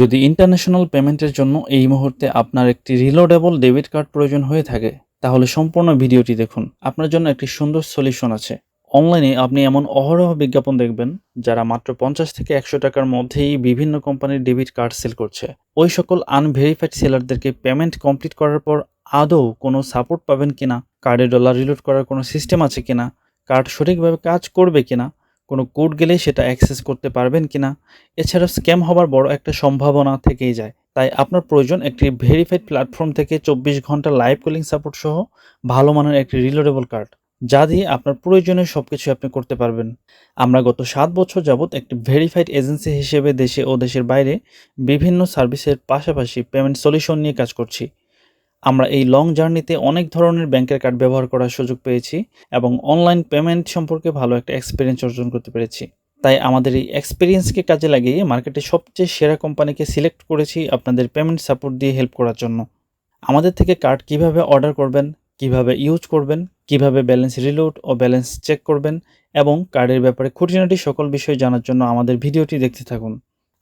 যদি ইন্টারন্যাশনাল পেমেন্টের জন্য এই মুহূর্তে আপনার একটি রিলোডেবল ডেবিট কার্ড প্রয়োজন হয়ে থাকে, তাহলে সম্পূর্ণ ভিডিওটি দেখুন। আপনার জন্য একটি সুন্দর সলিউশন আছে। অনলাইনে আপনি এমন অহরহ বিজ্ঞাপন দেখবেন, যারা মাত্র পঞ্চাশ থেকে একশো টাকার মধ্যেই বিভিন্ন কোম্পানির ডেবিট কার্ড সেল করছে। ওই সকল আনভেরিফাইড সেলারদেরকে পেমেন্ট কমপ্লিট করার পর আদৌ কোনো সাপোর্ট পাবেন কিনা কার্ডে ডলার রিলোড করার কোনো সিস্টেম আছে কিনা কার্ড সঠিকভাবে কাজ করবে কিনা কোনো কোড গেলে সেটা অ্যাক্সেস করতে পারবেন কি না এছাড়াও স্ক্যাম হবার বড় একটা সম্ভাবনা থেকেই যায়। তাই আপনার প্রয়োজন একটি ভেরিফাইড প্ল্যাটফর্ম থেকে চব্বিশ ঘণ্টা লাইভ কলিং সাপোর্ট সহ ভালো মানের একটি রিলোডেবল কার্ড যা দিয়ে আপনার প্রয়োজনীয় সব কিছু আপনি করতে পারবেন। আমরা গত সাত বছর যাবৎ একটি ভেরিফাইড এজেন্সি হিসেবে দেশে ও দেশের বাইরে বিভিন্ন সার্ভিসের পাশাপাশি পেমেন্ট সলিউশন নিয়ে কাজ করছি। আমরা এই লং জার্নিতে অনেক ধরনের ব্যাংকের কার্ড ব্যবহার করার সুযোগ পেয়েছি এবং অনলাইন পেমেন্ট সম্পর্কে ভালো একটা এক্সপিরিয়েন্স অর্জন করতে পেরেছি। তাই আমাদের এই এক্সপিরিয়েন্সকে কাজে লাগিয়ে মার্কেটে সবচেয়ে সেরা কোম্পানিকে সিলেক্ট করেছি আপনাদের পেমেন্ট সাপোর্ট দিয়ে হেল্প করার জন্য। আমাদের থেকে কার্ড কীভাবে অর্ডার করবেন, কীভাবে ইউজ করবেন, কীভাবে ব্যালেন্স রিলোড ও ব্যালেন্স চেক করবেন এবং কার্ডের ব্যাপারে খুঁটিনাটি সকল বিষয় জানার জন্য আমাদের ভিডিওটি দেখতে থাকুন।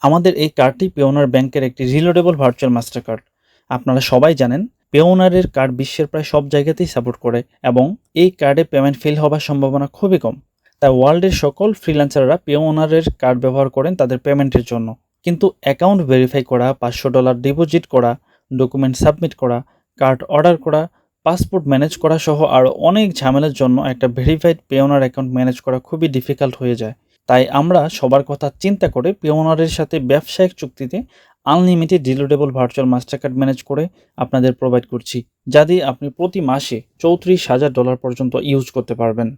আমাদের এই কার্ডটি পেওনার ব্যাংকের একটি রিলোডেবল ভার্চুয়াল মাস্টার কার্ড আপনারা সবাই জানেন পেওনারের কার্ড বিশ্বের প্রায় সব জায়গাতেই সাপোর্ট করে এবং এই কার্ডে পেমেন্ট ফেল হবার সম্ভাবনা খুবই কম। তাই ওয়ার্ল্ডের সকল ফ্রিল্যান্সাররা পেওনারের কার্ড ব্যবহার করেন তাদের পেমেন্টের জন্য। কিন্তু অ্যাকাউন্ট ভেরিফাই করা, পাঁচশো ডলার ডিপোজিট করা ডকুমেন্ট সাবমিট করা কার্ড অর্ডার করা পাসপোর্ট ম্যানেজ করা সহ আরও অনেক ঝামেলার জন্য একটা ভেরিফাইড পেওনার অ্যাকাউন্ট ম্যানেজ করা খুবই ডিফিকাল্ট হয়ে যায়। তাই আমরা সবার কথা চিন্তা করে পেওনারের সাথে ব্যবসায়িক চুক্তিতে unlimited reloadable virtual master card manage করে আপনাদের প্রোভাইড করছি, যা দিয়ে আপনি প্রতি মাসে চৌত্রিশ হাজার ডলার পর্যন্ত ইউজ করতে পারবেন।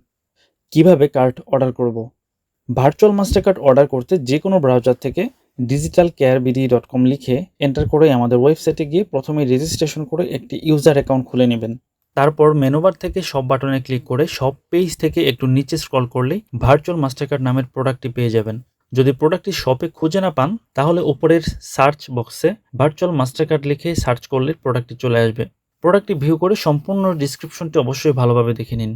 কীভাবে কার্ড অর্ডার করব? ভার্চুয়াল মাস্টার কার্ড অর্ডার করতে যে কোনো ব্রাউজার থেকে digital care BD dot com লিখে এন্টার করে আমাদের ওয়েবসাইটে গিয়ে প্রথমে রেজিস্ট্রেশন করে একটি ইউজার অ্যাকাউন্ট খুলে নেবেন। তারপর মেনুবার থেকে সব বাটনে ক্লিক করে সব পেজ থেকে একটু নিচে স্ক্রল করলেই ভার্চুয়াল মাস্টার কার্ড নামের প্রোডাক্টটি পেয়ে যাবেন। যদি প্রোডাক্টটি শপে খুঁজে না পান, তাহলে উপরের সার্চ বক্সে ভার্চুয়াল মাস্টার কার্ড লিখে সার্চ করলে প্রোডাক্টটি চলে আসবে। প্রোডাক্টটি ভিউ করে সম্পূর্ণ ডিসক্রিপশনটি অবশ্যই ভালোভাবে দেখে নিন।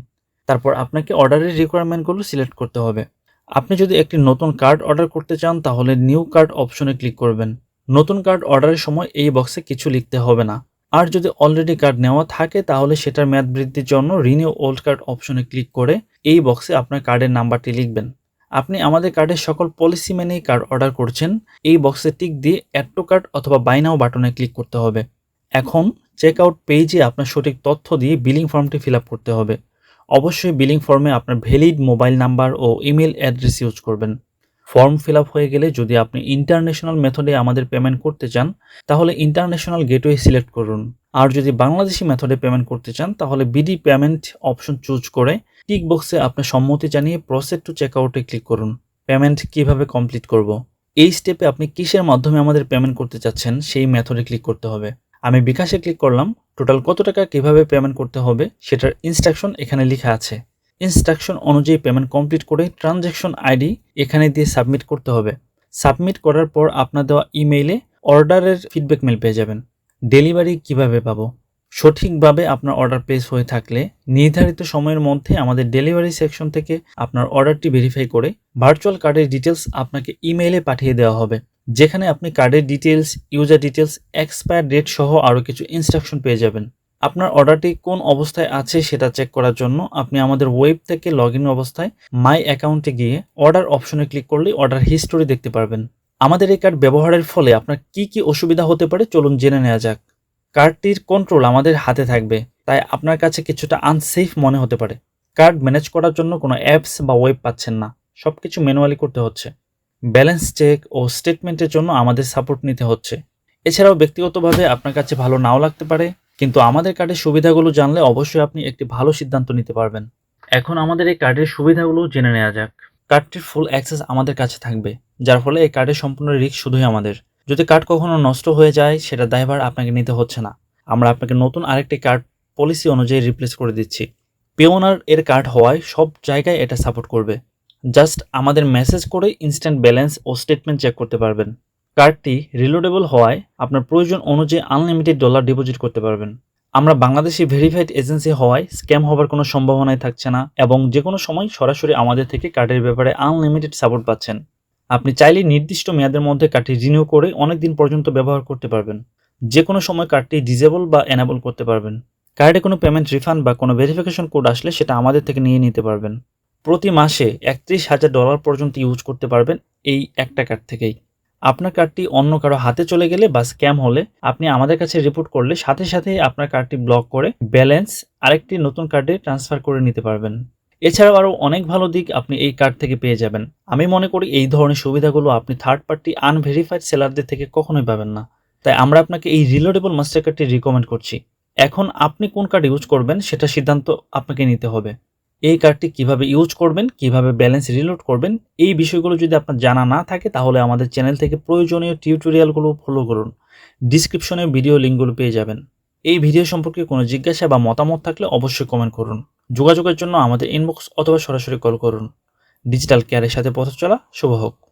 তারপর আপনাকে অর্ডারের রিকোয়ারমেন্টগুলো সিলেক্ট করতে হবে। আপনি যদি একটি নতুন কার্ড অর্ডার করতে চান, তাহলে নিউ কার্ড অপশনে ক্লিক করবেন। নতুন কার্ড অর্ডারের সময় এই বক্সে কিছু লিখতে হবে না। আর যদি অলরেডি কার্ড নেওয়া থাকে, তাহলে সেটার মেয়াদ বৃদ্ধির জন্য রিনিউ ওল্ড কার্ড অপশনে ক্লিক করে এই বক্সে আপনার কার্ডের নাম্বারটি লিখবেন। আপনি আমাদের কার্ডের সকল পলিসি মেনেই কার্ড অর্ডার করছেন, এই বক্সে টিক দিয়ে অ্যাড কার্ড অথবা বাই নাও বাটনে ক্লিক করতে হবে। এখন চেক আউট পেজে আপনার সঠিক তথ্য দিয়ে বিলিং ফর্মটি ফিল করতে হবে। অবশ্যই বিলিং ফর্মে আপনার ভ্যালিড মোবাইল নাম্বার ও ইমেল অ্যাড্রেস ইউজ করবেন। ফর্ম ফিল হয়ে গেলে যদি আপনি ইন্টারন্যাশনাল মেথডে আমাদের পেমেন্ট করতে চান, তাহলে ইন্টারন্যাশনাল গেটওয়ে সিলেক্ট করুন। আর যদি বাংলাদেশি মেথডে পেমেন্ট করতে চান, তাহলে বিডি পেমেন্ট অপশন চুজ করে টিক বক্সে আপনার সম্মতি জানিয়ে প্রসেস টু চেক আউটে ক্লিক করুন। পেমেন্ট কীভাবে কমপ্লিট করব? এই স্টেপে আপনি কিসের মাধ্যমে আমাদের পেমেন্ট করতে চাচ্ছেন, সেই মেথডে ক্লিক করতে হবে। আমি বিকাশে ক্লিক করলাম। টোটাল কত টাকা কীভাবে পেমেন্ট করতে হবে, সেটার ইনস্ট্রাকশন এখানে লেখা আছে। ইনস্ট্রাকশন অনুযায়ী পেমেন্ট কমপ্লিট করে ট্রানজ্যাকশন আইডি এখানে দিয়ে সাবমিট করতে হবে। সাবমিট করার পর আপনার দেওয়া ইমেইলে অর্ডারের ফিডব্যাক মেল পেয়ে যাবেন। ডেলিভারি কীভাবে পাবো? সঠিকভাবে আপনার অর্ডার প্লেস হয়ে থাকলে নির্ধারিত সময়ের মধ্যে আমাদের ডেলিভারি সেকশন থেকে আপনার অর্ডারটি ভেরিফাই করে ভার্চুয়াল কার্ডের ডিটেলস আপনাকে ইমেইলে পাঠিয়ে দেওয়া হবে। যেখানে আপনি কার্ডের details user details expire date সহ আরও কিছু ইনস্ট্রাকশন পেয়ে যাবেন। আপনার অর্ডারটি কোন অবস্থায় আছে সেটা চেক করার জন্য আপনি আমাদের ওয়েব থেকে লগ ইন অবস্থায় মাই অ্যাকাউন্টে গিয়ে অর্ডার অপশনে ক্লিক করলে অর্ডার হিস্টোরি দেখতে পারবেন। আমাদের এই কার্ড ব্যবহারের ফলে আপনার কি কি অসুবিধা হতে পারে চলুন জেনে নেওয়া যাক। কার্ডটির কন্ট্রোল আমাদের হাতে থাকবে, তাই আপনার কাছে কিছুটা আনসেফ মনে হতে পারে। কার্ড ম্যানেজ করার জন্য কোনো অ্যাপস বা ওয়েব পাচ্ছেন না সব কিছু ম্যানুয়ালি করতে হচ্ছে। ব্যালেন্স চেক ও স্টেটমেন্টের জন্য আমাদের সাপোর্ট নিতে হচ্ছে। এছাড়াও ব্যক্তিগতভাবে আপনার কাছে ভালো নাও লাগতে পারে কিন্তু আমাদের কার্ডের সুবিধাগুলো জানলে অবশ্যই আপনি একটি ভালো সিদ্ধান্ত নিতে পারবেন। এখন আমাদের এই কার্ডের সুবিধাগুলো জেনে নেওয়া যাক। কার্ডটির ফুল অ্যাক্সেস আমাদের কাছে থাকবে, যার ফলে এই কার্ডের সম্পূর্ণ রিস্ক শুধুই আমাদের। যদি কার্ড কখনো নষ্ট হয়ে যায়, সেটা দায়ভার আপনাকে নিতে হচ্ছে না। আমরা আপনাকে নতুন আরেকটি কার্ড পলিসি অনুযায়ী রিপ্লেস করে দিচ্ছি। পেওনার এর কার্ড হওয়ায় সব জায়গায় এটা সাপোর্ট করবে। জাস্ট আমাদের মেসেজ করে ইনস্ট্যান্ট ব্যালেন্স ও স্টেটমেন্ট চেক করতে পারবেন। কার্ডটি রিলোডেবল হওয়ায় আপনার প্রয়োজন অনুযায়ী আনলিমিটেড ডলার ডিপোজিট করতে পারবেন। আমরা বাংলাদেশি ভেরিফাইড এজেন্সি হওয়ায় স্ক্যাম হবার কোনো সম্ভাবনাই থাকছে না এবং যে কোনো সময় সরাসরি আমাদের থেকে কার্ডের ব্যাপারে আনলিমিটেড সাপোর্ট পাচ্ছেন। আপনি চাইলে নির্দিষ্ট মেয়াদের মধ্যে কার্ডটি রিনিউ করে অনেক দিন পর্যন্ত ব্যবহার করতে পারবেন। যে কোনো সময় কার্ডটি ডিজেবল বা এনাবল করতে পারবেন। কার্ডে কোনো পেমেন্ট রিফান্ড বা কোনো ভেরিফিকেশন কোড আসলে সেটা আমাদের থেকে নিয়ে নিতে পারবেন। প্রতি মাসে একত্রিশ হাজার ডলার পর্যন্ত ইউজ করতে পারবেন এই একটা কার্ড থেকেই। আপনার কার্ডটি অন্য কারও হাতে চলে গেলে বা স্ক্যাম হলে আপনি আমাদের কাছে রিপোর্ট করলে সাথে সাথে আপনার কার্ডটি ব্লক করে ব্যালেন্স আরেকটি নতুন কার্ডে ট্রান্সফার করে নিতে পারবেন। এছাড়াও আরও অনেক ভালো দিক আপনি এই কার্ড থেকে পেয়ে যাবেন। আমি মনে করি এই ধরনের সুবিধাগুলো আপনি থার্ড পার্টি আনভেরিফাইড সেলারদের থেকে কখনোই পাবেন না। তাই আমরা আপনাকে এই রিলোডেবল মাস্টার কার্ডটি রিকমেন্ড করছি। এখন আপনি কোন কার্ড ইউজ করবেন সেটা সিদ্ধান্ত আপনাকে নিতে হবে। এই কার্ডটি কীভাবে ইউজ করবেন, কীভাবে ব্যালেন্স রিলোড করবেন, এই বিষয়গুলো যদি আপনার জানা না থাকে, তাহলে আমাদের চ্যানেল থেকে প্রয়োজনীয় টিউটোরিয়ালগুলো ফলো করুন। ডিসক্রিপশনে ভিডিও লিঙ্কগুলো পেয়ে যাবেন। এই ভিডিও সম্পর্কে কোনো জিজ্ঞাসা বা মতামত থাকলে অবশ্যই কমেন্ট করুন। যোগাযোগের জন্য আমাদের ইনবক্স অথবা সরাসরি কল করুন। ডিজিটাল কেয়ারের সাথে পথ চলা শুভ হোক।